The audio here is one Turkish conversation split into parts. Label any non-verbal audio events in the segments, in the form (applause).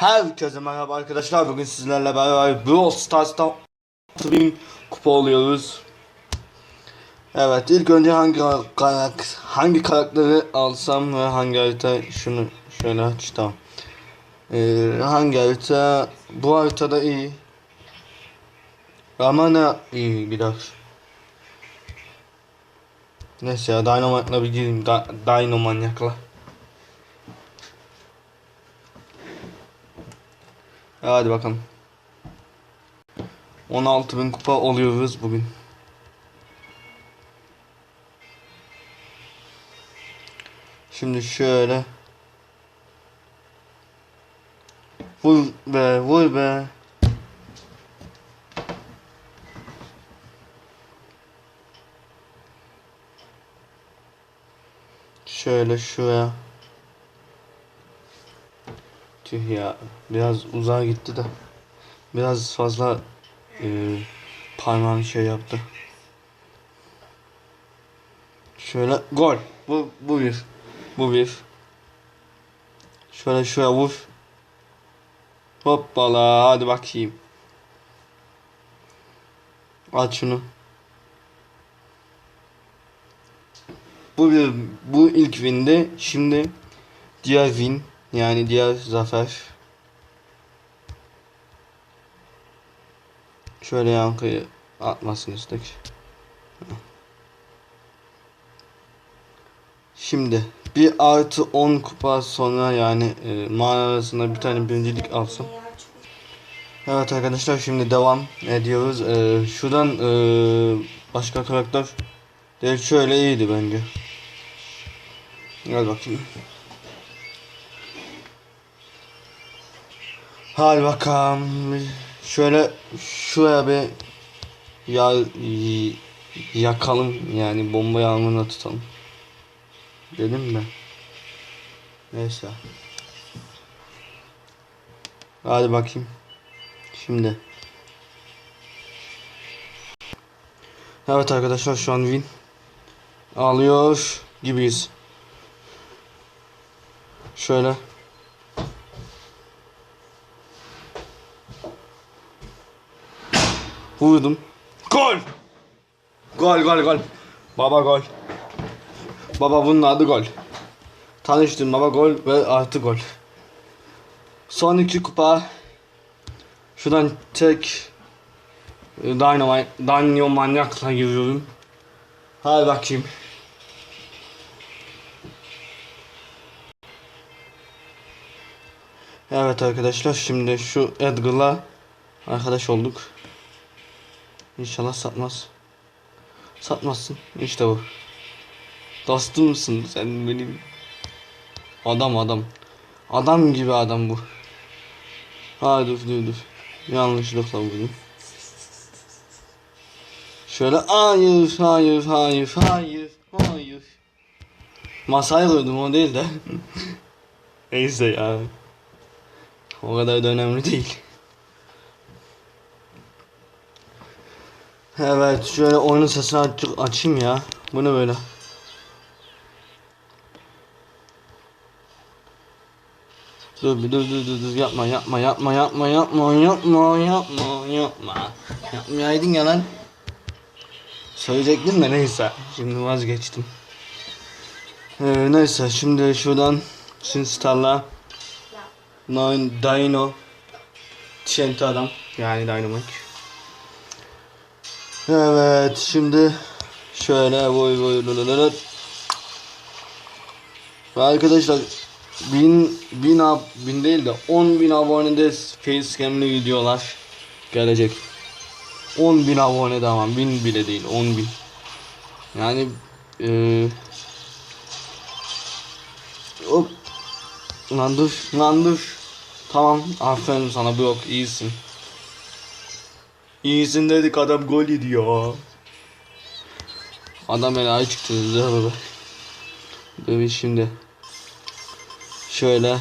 Herkese merhaba arkadaşlar. Bugün sizlerle beraber Brawl Stars'ta 6000 kupa oluyoruz. Evet, ilk önce hangi karak hangi karakteri alsam ve hangi harita şunu şöyle aç tamam. Ee, hangi harita bu haritada iyi. Ama ne iyi biraz. Neyse ya Dynamite'la bir gireyim. Da Dino Hadi bakalım. 16.000 kupa oluyoruz bugün. Şimdi şöyle. Vur be, vur be. Şöyle şuraya. Tüh ya. Biraz uzağa gitti de. Biraz fazla e, parmağım şey yaptı. Şöyle gol. Bu bu bir. Bu bir. Şöyle şuraya vur. Hoppala hadi bakayım. Aç şunu. Bu bir bu ilk windi. Şimdi diğer win yani diğer zafer. Şöyle yankıyı atmasını istek. Şimdi bir artı 10 kupa sonra yani e, mağara arasında bir tane birincilik alsın. Evet arkadaşlar şimdi devam ediyoruz. E, şuradan e, başka karakter değil şöyle iyiydi bence. Gel bakayım. Hadi bakalım. Şöyle şuraya bir ya yakalım yani bomba yağmuruna tutalım. Dedim mi? Neyse. Hadi bakayım. Şimdi. Evet arkadaşlar şu an win alıyor gibiyiz. Şöyle. Vurdum. Gol! Gol gol gol. Baba gol. Baba bunun adı gol. Tanıştım baba gol ve artı gol. Son iki kupa. Şuradan tek e, Dynamite, Dynamo manyakla giriyorum. Hadi bakayım. Evet arkadaşlar şimdi şu Edgar'la arkadaş olduk. İnşallah satmaz. Satmazsın. İşte bu. Dostum musun sen benim? Adam adam. Adam gibi adam bu. Ha dur dur dur. Yanlışlıkla vurdum. Şöyle hayır hayır hayır hayır hayır. Masaya koydum o değil de. (laughs) Neyse ya. O kadar da önemli değil. Evet şöyle oyunun sesini aç açayım ya. Bu ne böyle? Dur bir dur dur dur dur yapma yapma yapma yapma yapma yapma yapma yapma yapmayaydın ya lan. Söyleyecektim de neyse şimdi vazgeçtim. Ee, neyse şimdi şuradan Sinstar'la Dino TNT adam yani Dynamite. Evet şimdi şöyle voy voy lalalat. Ve arkadaşlar bin, bin, ab, bin değil de 10 bin abonede facecam'li videolar gelecek. 10 bin abone ama bin bile değil 10 bin. Yani eee hop lan dur lan dur tamam aferin sana bu yok iyisin. İyisin dedik adam gol ediyor. Adam enayi çıktı. Dur şimdi. Şöyle.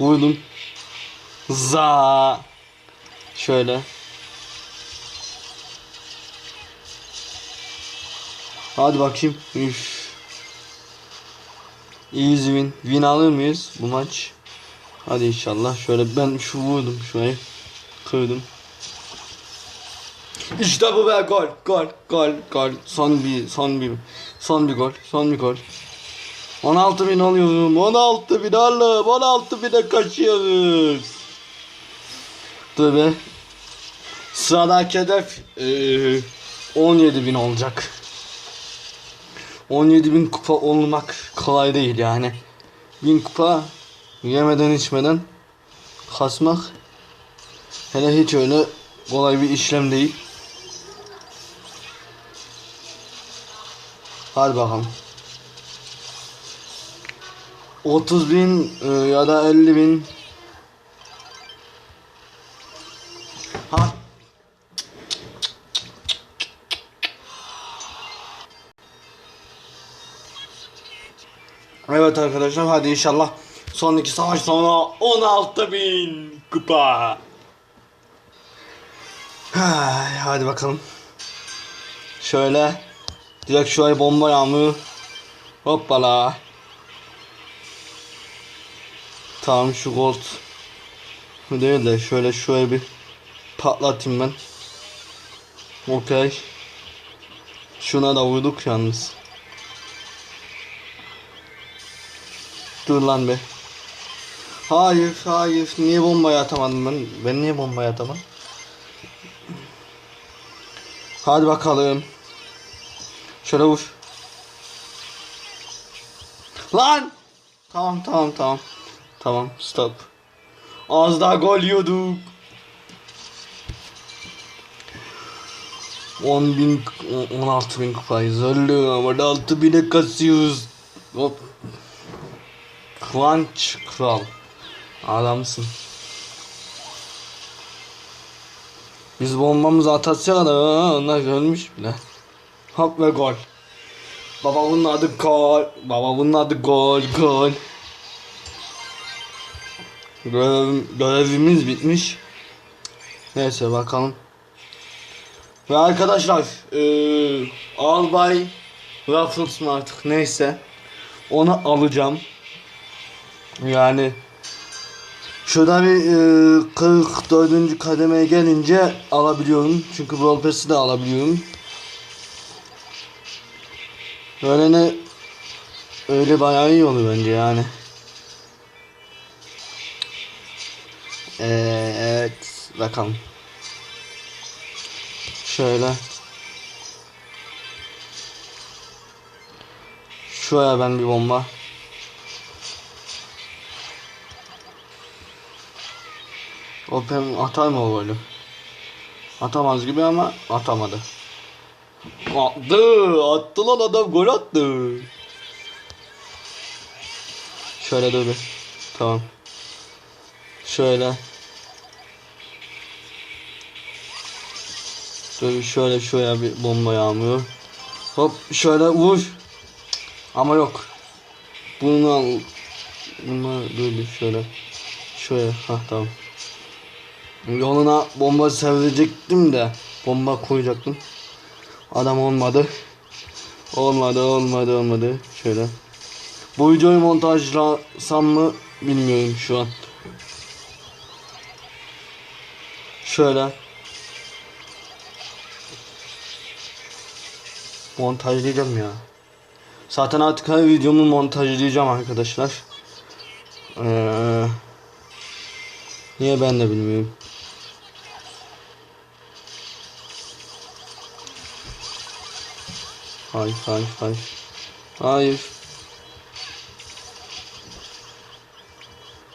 Vurdum. Za. Şöyle. Hadi bakayım. Üf. Easy win. Win alır mıyız bu maç? Hadi inşallah. Şöyle ben şu vurdum şurayı. Kırdım. İşte bu be gol gol gol gol. Son bir son bir son bir gol son bir gol. 16 bin alıyorum 16 bin Allah'ım 16 bine kaçıyoruz. Dur be. Sıradaki hedef eee 17 bin olacak. 17 bin kupa olmak kolay değil yani. 1000 kupa yemeden içmeden kasmak hele hiç öyle kolay bir işlem değil. Hadi bakalım. 30 bin e, ya da 50 bin. Ha. Evet arkadaşlar hadi inşallah son iki savaş sonra 16 bin kupa. Hadi bakalım. Şöyle direkt şuraya bomba yağmuru. Hoppala. Tamam şu gold. Değil de şöyle şuraya bir patlatayım ben. Okey. Şuna da vurduk yalnız. Dur lan be. Hayır hayır niye bombayı atamadım ben? Ben niye bombayı atamadım? Hadi bakalım. Şöyle vur. Lan! Tamam tamam tamam. Tamam stop. Az daha gol yiyorduk. 10 bin, 16 bin kupayız. Öldü ama 6 bine kasıyoruz. Hop. Kıvanç Kral. Adamsın. Biz bombamızı atatacak kadar onlar ölmüş bile. Hop ve gol. Baba bunun adı gol. Baba bunun adı gol gol. Görev, görevimiz bitmiş. Neyse bakalım. Ve arkadaşlar eee Albay Ruffles mı artık neyse onu alacağım. Yani şurada bir eee 44. kademeye gelince alabiliyorum. Çünkü Pass'i de alabiliyorum. Öyle ne öyle bayağı iyi olur bence yani. Ee, evet bakalım. Şöyle. Şuraya ben bir bomba. Open atar mı o golü? Atamaz gibi ama atamadı. Attı! Attı lan adam gol attı. Şöyle dur bir. Tamam. Şöyle. Dur şöyle şöyle bir bomba yağmıyor. Hop şöyle vur. Ama yok. Bunu al. Bunu dur bir şöyle. Şöyle ha tamam. Yoluna bomba sevecektim de bomba koyacaktım. Adam olmadı. Olmadı olmadı olmadı. Şöyle. Bu videoyu montajlasam mı bilmiyorum şu an. Şöyle. Montajlayacağım ya. Zaten artık her videomu montajlayacağım arkadaşlar. Ee, niye ben de bilmiyorum. Hayır hayır hayır. Hayır.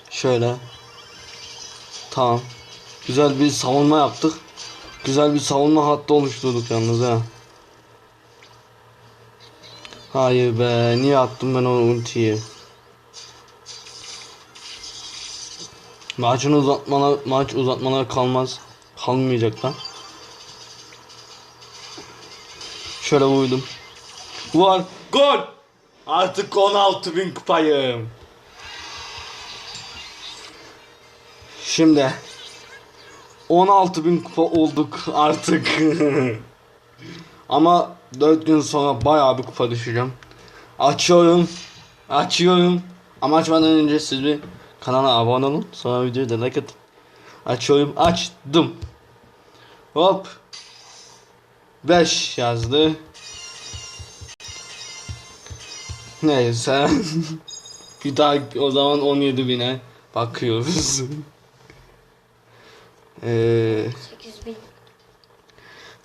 Şöyle. Tamam. Güzel bir savunma yaptık. Güzel bir savunma hattı oluşturduk yalnız ha. Hayır be niye attım ben o ultiyi? Maçın uzatmalar maç uzatmalar kalmaz. Kalmayacak lan. Şöyle vurdum. Var. Gol. Artık 16 bin kupayım. Şimdi 16 bin kupa olduk artık. (laughs) Ama 4 gün sonra bayağı bir kupa düşeceğim. Açıyorum. Açıyorum. Ama önce siz bir kanala abone olun. Sonra videoyu da like atın. Açıyorum. Açtım. Hop. 5 yazdı. Neyse. bir daha o zaman 17 bine bakıyoruz. Eee... 8000.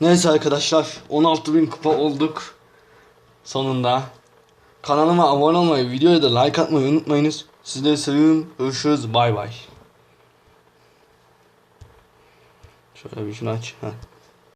Neyse arkadaşlar 16.000 kupa olduk. Sonunda. Kanalıma abone olmayı, videoya da like atmayı unutmayınız. Sizleri seviyorum. Görüşürüz. Bay bay. Şöyle bir şunu aç. Heh.